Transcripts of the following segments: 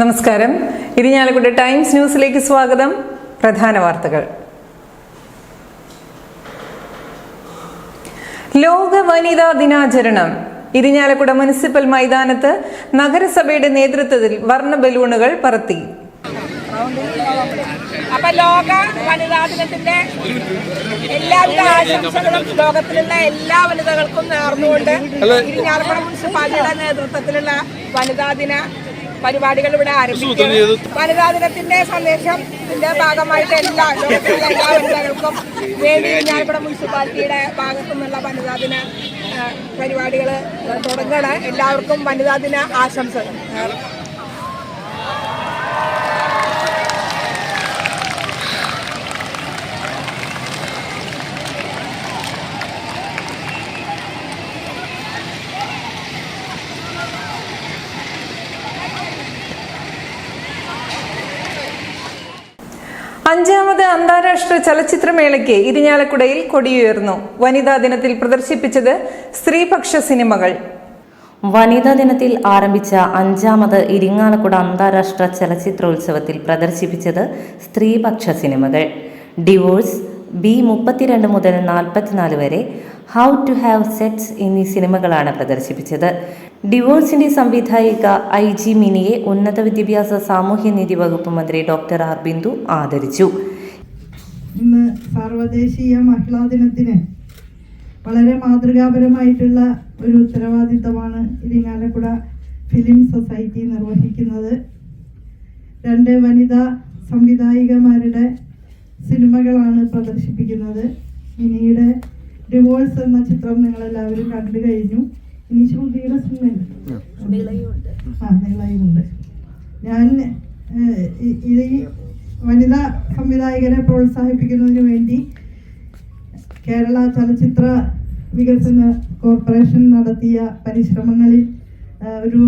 നമസ്കാരം. ഇരിഞ്ഞാലക്കുട ടൈംസ് ന്യൂസിലേക്ക് സ്വാഗതം. പ്രധാന വാർത്തകൾ. ലോക വനിതാ ദിനാചരണം. ഇരിഞ്ഞാലക്കുട മുനിസിപ്പൽ മൈതാനത്ത് നഗരസഭയുടെ നേതൃത്വത്തിൽ വർണ ബലൂണുകൾ പറത്തി. അപ്പൊ ലോക വനിതാ ദിനത്തിന്റെ എല്ലാവിധ ആശംസകളും ലോകത്തിലുള്ള എല്ലാ വനിതകൾക്കും നേർന്നുകൊണ്ട് ഇരിഞ്ഞാലക്കുട മുനിസിപ്പാലിറ്റിയുടെ നേതൃത്വത്തിലുള്ള വനിതാ ദിന പരിപാടികൾ ഇവിടെ ആരംഭിക്കുന്നു വനിതാ ദിനത്തിന്റെ സന്ദേശം ഇതിന്റെ ഭാഗമായിട്ട് എല്ലാ ലോകത്തിലുള്ള എല്ലാ വനിതകൾക്കും വേണ്ടി ഞാൻ ഇവിടെ മുനിസിപ്പാലിറ്റിയുടെ ഭാഗത്തു നിന്നുള്ള വനിതാ ദിന പരിപാടികൾ തുടങ്ങണം എല്ലാവർക്കും വനിതാ ദിന ആശംസകൾ അഞ്ചാമത് അന്താരാഷ്ട്ര ചലച്ചിത്രമേളയ്ക്ക് ഇരിഞ്ഞാലക്കുടയിൽ കൊടിയുയർന്നു. വനിതാ ദിനത്തിൽ പ്രദർശിപ്പിച്ചത് സ്ത്രീപക്ഷ സിനിമകൾ. വനിതാ ദിനത്തിൽ ആരംഭിച്ച അഞ്ചാമത് ഇരിങ്ങാലക്കുട അന്താരാഷ്ട്ര ചലച്ചിത്രോത്സവത്തിൽ പ്രദർശിപ്പിച്ചത് സ്ത്രീപക്ഷ സിനിമകൾ. ഡിവോഴ്സ് ബി മുപ്പത്തിരണ്ട് മുതൽ നാൽപ്പത്തിനാല് വരെ ഹൗ ടു ഹാവ് സെക്സ് എന്നീ സിനിമകളാണ് പ്രദർശിപ്പിച്ചത്. ഡിവോഴ്സിന്റെ സംവിധായിക ഐ ജി മിനിയെ ഉന്നത വിദ്യാഭ്യാസ സാമൂഹ്യനീതി വകുപ്പ് മന്ത്രി ഡോക്ടർ ആർ ബിന്ദു ആദരിച്ചു. ഇന്ന് സാർവദേശീയ മഹിളാ ദിനത്തിന് വളരെ മാതൃകാപരമായിട്ടുള്ള ഒരു ഉത്തരവാദിത്തമാണ് ഇരിങ്ങാലക്കുട ഫിലിം സൊസൈറ്റി നിർവഹിക്കുന്നത്. രണ്ട് വനിതാ സംവിധായികമാരുടെ സിനിമകളാണ് പ്രദർശിപ്പിക്കുന്നത്. മിനിയുടെ ഡിവോഴ്സ് എന്ന ചിത്രം നിങ്ങളെല്ലാവരും കണ്ടു കഴിഞ്ഞു. ഇനി സിനിമയുണ്ട് സിനിമ ആ നിളയുണ്ട് ഞാൻ ഇത് ഈ- വനിതാ സംവിധായകരെ പ്രോത്സാഹിപ്പിക്കുന്നതിന് വേണ്ടി കേരള ചലച്ചിത്ര വികസന കോർപ്പറേഷൻ നടത്തിയ പരിശ്രമങ്ങളിൽ ഒരു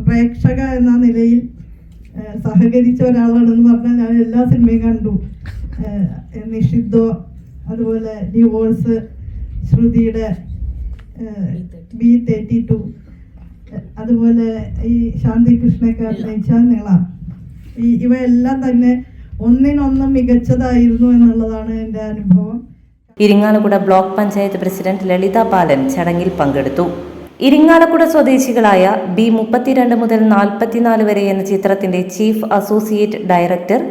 പ്രേക്ഷക എന്ന നിലയിൽ സഹകരിച്ച ഒരാളാണെന്ന് പറഞ്ഞാൽ ഞാൻ എല്ലാ സിനിമയും കണ്ടു. നിഷിദ്ധോ അതുപോലെ ഡിവോഴ്സ് ശ്രുതിയുടെ ബി തേർട്ടി ടു അതുപോലെ ഈ ശാന്തി കൃഷ്ണയൊക്കെ അഭിനയിച്ച നിള. ഈ ഇവയെല്ലാം തന്നെ ഒന്നിനൊന്ന് മികച്ചതായിരുന്നു എന്നുള്ളതാണ് എന്റെ അനുഭവം. ഇരിങ്ങാലക്കുട ബ്ലോക്ക് പഞ്ചായത്ത് പ്രസിഡന്റ് ലളിത ബാലൻ ചടങ്ങിൽ പങ്കെടുത്തു. ഇരിങ്ങാലക്കുട സ്വദേശികളായ ബി മുപ്പത്തിരണ്ട് മുതൽ നാൽപ്പത്തിനാല് വരെ എന്ന ചിത്രത്തിന്റെ chief associate director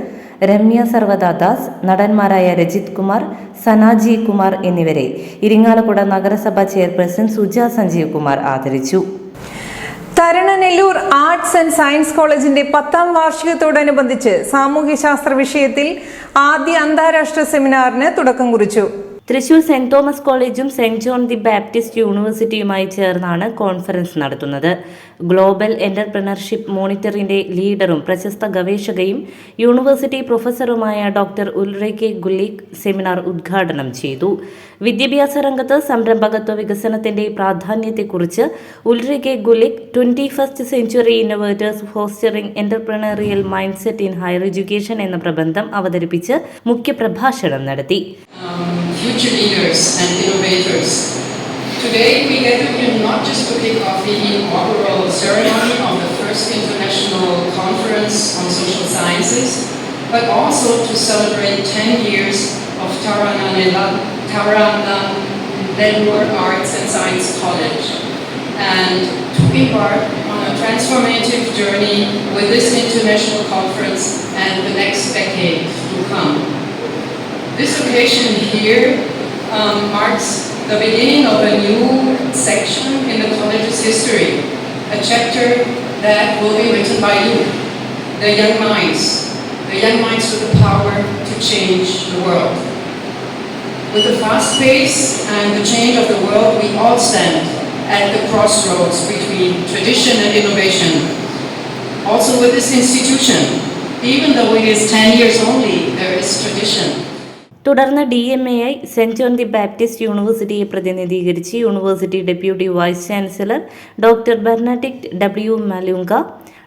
Ramya Sarvadadas നടന്മാരായ Rajith Kumar Sanaji Kumar എന്നിവരെ ഇരിങ്ങാലക്കുട നഗരസഭ ചെയർപേഴ്സൺ സുജ സഞ്ജീവ് കുമാർ ആദരിച്ചു. തരണനെല്ലൂർ ആർട്സ് ആൻഡ് സയൻസ് കോളേജിന്റെ പത്താം വാർഷികത്തോടനുബന്ധിച്ച് സാമൂഹ്യശാസ്ത്ര വിഷയത്തിൽ ആദ്യ അന്താരാഷ്ട്ര സെമിനാറിന് തുടക്കം കുറിച്ചു. തൃശൂർ സെന്റ് തോമസ് കോളേജും സെന്റ് ജോൺ ദി ബാപ്റ്റിസ്റ്റ് യൂണിവേഴ്സിറ്റിയുമായി ചേർന്നാണ് കോൺഫറൻസ് നടത്തുന്നത്. ഗ്ലോബൽ എന്റർപ്രണർഷിപ്പ് മോണിറ്ററിന്റെ ലീഡറും പ്രശസ്ത ഗവേഷകയും യൂണിവേഴ്സിറ്റി പ്രൊഫസറുമായ ഡോക്ടർ ഉൽറേക്കെ ഗുല്ലിക് സെമിനാർ ഉദ്ഘാടനം ചെയ്തു. വിദ്യാഭ്യാസ രംഗത്ത് സംരംഭകത്വ വികസനത്തിന്റെ പ്രാധാന്യത്തെക്കുറിച്ച് Ulrike Gullick twenty first century innovators fostering entrepreneurial mind set in higher education എന്ന പ്രബന്ധം അവതരിപ്പിച്ച് മുഖ്യപ്രഭാഷണം നടത്തി. Future leaders and innovators. Today we gather here not just to kick off the inaugural ceremony of the first international conference on social sciences, but also to celebrate 10 years of Tarananela, Tarananellur Arts and Science College and to embark on a transformative journey with this international conference and the next decade to come. This occasion here um, marks the beginning of a new section in the college's history, a chapter that will be written by you, the young minds, the young minds with the power to change the world. With the fast pace and the change of the world, we all stand at the crossroads between tradition and innovation. Also with this institution, even though it is 10 years only, there is tradition. തുടർന്ന് D M A I saint John the Baptist യൂണിവേഴ്സിറ്റിയെ പ്രതിനിധീകരിച്ച് university deputy vice chancellor doctor Bernadette W Malunga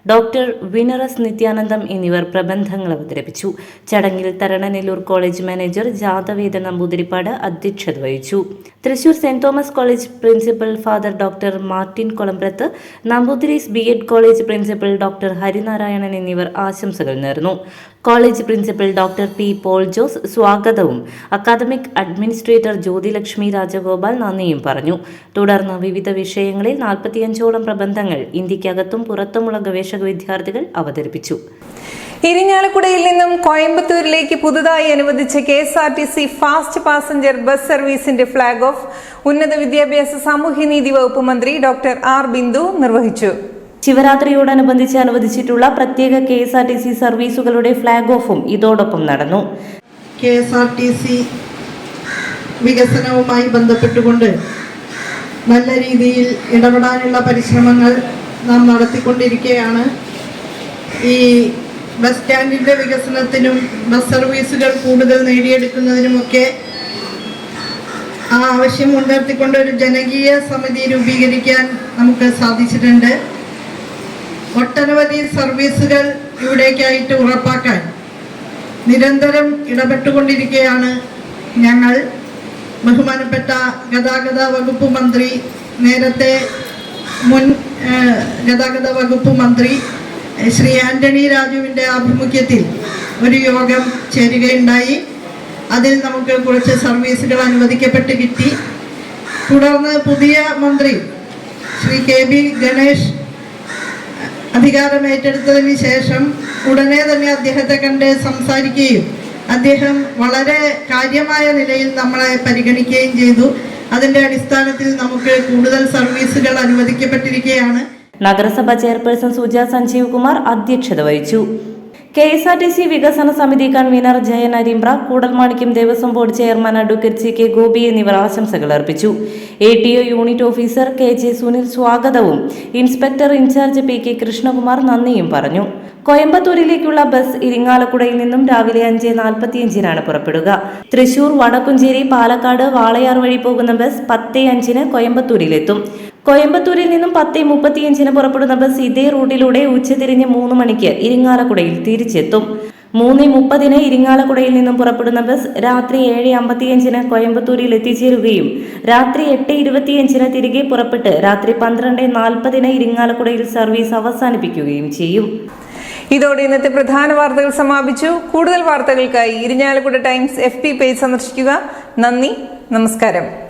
doctor വിനറസ് Nithyanandam എന്നിവർ പ്രബന്ധങ്ങൾ അവതരിപ്പിച്ചു. ചടങ്ങിൽ Tharananellur college manager Jathaveda Namboodiripad അധ്യക്ഷത വഹിച്ചു. Thrissur saint Thomas college principal father doctor Martin Kolambrath Namboothiris B Ed college principal doctor Harinarayanan എന്നിവർ ആശംസകൾ നേർന്നു. College principal doctor P Paul Jose സ്വാഗതവും അക്കാദമിക് അഡ്മിനിസ്ട്രേറ്റർ ജ്യോതിലക്ഷ്മി രാജഗോപാൽ നന്ദിയും പറഞ്ഞു. തുടർന്ന് വിവിധ വിഷയങ്ങളിൽ നാൽപ്പത്തിയഞ്ചോളം പ്രബന്ധങ്ങൾ ഇന്ത്യക്കകത്തും പുറത്തുമുള്ള ഗവേഷക വിദ്യാർത്ഥികൾ അവതരിപ്പിച്ചു. ഇരിഞ്ഞാലക്കുടയിൽ നിന്നും കോയമ്പത്തൂരിലേക്ക് പുതുതായി അനുവദിച്ച K S R T C fast passenger bus സർവീസിന്റെ flag off ഉന്നത വിദ്യാഭ്യാസ സാമൂഹ്യനീതി വകുപ്പ് മന്ത്രി ഡോക്ടർ ആർ. ബിന്ദു നിർവഹിച്ചു. ശിവരാത്രിയോടനുബന്ധിച്ച് അനുവദിച്ചിട്ടുള്ള പ്രത്യേക K S R T C സർവീസുകളുടെ flag ഓഫും ഇതോടൊപ്പം നടന്നു. K S R T C വികസനവുമായി ബന്ധപ്പെട്ടുകൊണ്ട് നല്ല രീതിയിൽ ഇടപെടാനുള്ള പരിശ്രമങ്ങൾ നാം നടത്തിക്കൊണ്ടിരിക്കുകയാണ്. ഈ ബസ് സ്റ്റാൻഡിന്റെ വികസനത്തിനും ബസ് സർവീസുകൾ കൂടുതൽ നേടിയെടുക്കുന്നതിനുമൊക്കെ ആ ആവശ്യം മുൻനിർത്തിക്കൊണ്ട് ഒരു ജനകീയ സമിതി രൂപീകരിക്കാൻ നമുക്ക് സാധിച്ചിട്ടുണ്ട്. ഒട്ടനവധി സർവീസുകൾ ഇവിടേക്കായിട്ട് ഉറപ്പാക്കാൻ നിരന്തരം ഇടപെട്ടുകൊണ്ടിരിക്കുകയാണ് ഞങ്ങൾ. ബഹുമാനപ്പെട്ട ഗതാഗത വകുപ്പ് മന്ത്രി നേരത്തെ മുൻ ഗതാഗത വകുപ്പ് മന്ത്രി ശ്രീ ആന്റണി രാജുവിന്റെ ആഭിമുഖ്യത്തിൽ ഒരു യോഗം ചേരുകയുണ്ടായി. അതിൽ നമുക്ക് കുറച്ച് സർവീസുകൾ അനുവദിക്കപ്പെട്ട് കിട്ടി. തുടർന്ന് പുതിയ മന്ത്രി ശ്രീ കെ ബി ഗണേഷ് അധികാരമേറ്റെടുത്തതിന് ശേഷം ഉടനെ തന്നെ അദ്ദേഹത്തെ കണ്ട് സംസാരിക്കുകയും അദ്ദേഹം വളരെ കാര്യമായ നിലയിൽ നമ്മളെ പരിഗണിക്കുകയും ചെയ്തു. അതിന്റെ അടിസ്ഥാനത്തിൽ നമുക്ക് കൂടുതൽ സർവീസുകൾ അനുവദിക്കപ്പെട്ടിരിക്കുകയാണ്. നഗരസഭ ചെയർപേഴ്സൺ സുജ സഞ്ജീവ് കുമാർ അധ്യക്ഷത വഹിച്ചു. K S R T C വികസന സമിതി convener Jayan Arimbra Koodalmanikyam Devaswom board chairman advocate C K Gopi എന്നിവർ ആശംസകൾ അർപ്പിച്ചു. A T O unit officer K J Sunil സ്വാഗതവും inspector in charge P K Krishnakumar നന്ദിയും പറഞ്ഞു. കോയമ്പത്തൂരിലേക്കുള്ള ബസ് ഇരിങ്ങാലക്കുടയിൽ നിന്നും രാവിലെ അഞ്ച് നാൽപ്പത്തിയഞ്ചിനാണ് പുറപ്പെടുക. തൃശൂർ വടക്കുംചേരി പാലക്കാട് വാളയാർ വഴി പോകുന്ന ബസ് പത്ത് അഞ്ചിന് കോയമ്പത്തൂരിലെത്തും. കോയമ്പത്തൂരിൽ നിന്നും പത്ത് മുപ്പത്തിയഞ്ചിന് പുറപ്പെടുന്ന ബസ് ഇതേ റൂട്ടിലൂടെ ഉച്ചതിരിഞ്ഞ് മൂന്ന് മണിക്ക് ഇരിങ്ങാലക്കുടയിൽ തിരിച്ചെത്തും. മൂന്ന് മുപ്പതിന് ഇരിങ്ങാലക്കുടയിൽ നിന്നും പുറപ്പെടുന്ന ബസ് രാത്രി ഏഴ് അമ്പത്തിയഞ്ചിന് കോയമ്പത്തൂരിൽ എത്തിച്ചേരുകയും രാത്രി എട്ട് ഇരുപത്തിയഞ്ചിന് തിരികെ പുറപ്പെട്ട് രാത്രി പന്ത്രണ്ട് നാൽപ്പതിന് ഇരിങ്ങാലക്കുടയിൽ സർവീസ് അവസാനിപ്പിക്കുകയും ചെയ്യും. ഇതോടെ ഇന്നത്തെ പ്രധാന വാർത്തകൾ സമാപിച്ചു. കൂടുതൽ വാർത്തകൾക്കായി ഇരിഞ്ഞാലക്കുട ടൈംസ് എഫ് പേജ് സന്ദർശിക്കുക. നന്ദി. നമസ്കാരം.